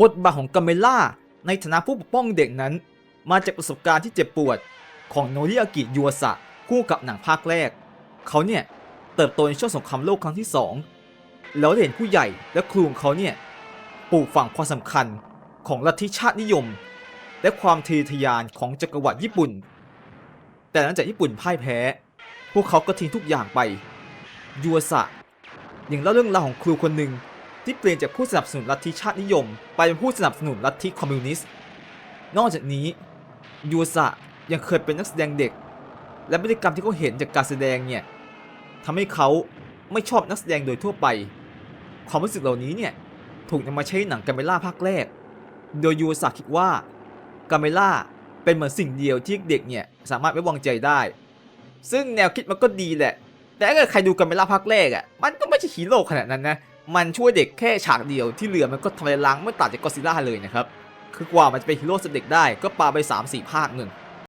บทบาทของกาเมล่าในฐานะผู้ปกป้องเด็กนั้น มาจากประสบการณ์ที่เจ็บปวดของโนริอากิยูอสะคู่กับหนังภาคแรก เขาเนี่ยเติบโตในช่วงสงครามโลกครั้งที่สองแล้วเห็นผู้ใหญ่และครูของเขาเนี่ยปลูกฝังความสำคัญของลัทธิชาตินิยม และความทะเยอทยานของจักรวรรดิญี่ปุ่น แต่หลังจากญี่ปุ่นพ่ายแพ้ พวกเขาก็ทิ้งทุกอย่างไปยูอสะยังเล่าเรื่องราวของครูคนหนึ่ง ที่เปลี่ยนจากผู้สนับสนุนลัทธิชาตินิยม ไปเป็นผู้สนับสนุนลัทธิคอมมิวนิสต์ นอกจากนี้ยูอาสะยังเคยเป็นนักแสดงเด็ก และพฤติกรรมที่เขาเห็นจากการแสดงเนี่ยทำให้เขาไม่ชอบนักแสดงโดยทั่วไป ความรู้สึกเหล่านี้เนี่ยถูกนำมาใช้หนังกาเมล่าภาคแรก โดยยูอาสะคิดว่ากาเมล่าเป็นเหมือนสิ่งเดียวที่เด็กเนี่ยสามารถไว้วางใจได้ ซึ่งแนวคิดมันก็ดีแหละ แต่ถ้าเกิดใครดูกาเมล่าภาคแรกอะมันก็ไม่ใช่ฮีโร่ขนาดนั้นนะ มันช่วยเด็กแค่ฉากเดียวที่เหลือมันก็ทำลายล้างไม่ต่างจากกอซิลล่าเลยนะครับ คือกว่ามันจะเป็นฮีโร่สำเร็จได้ก็ปาไป 3-4 ภาคหนึ่ง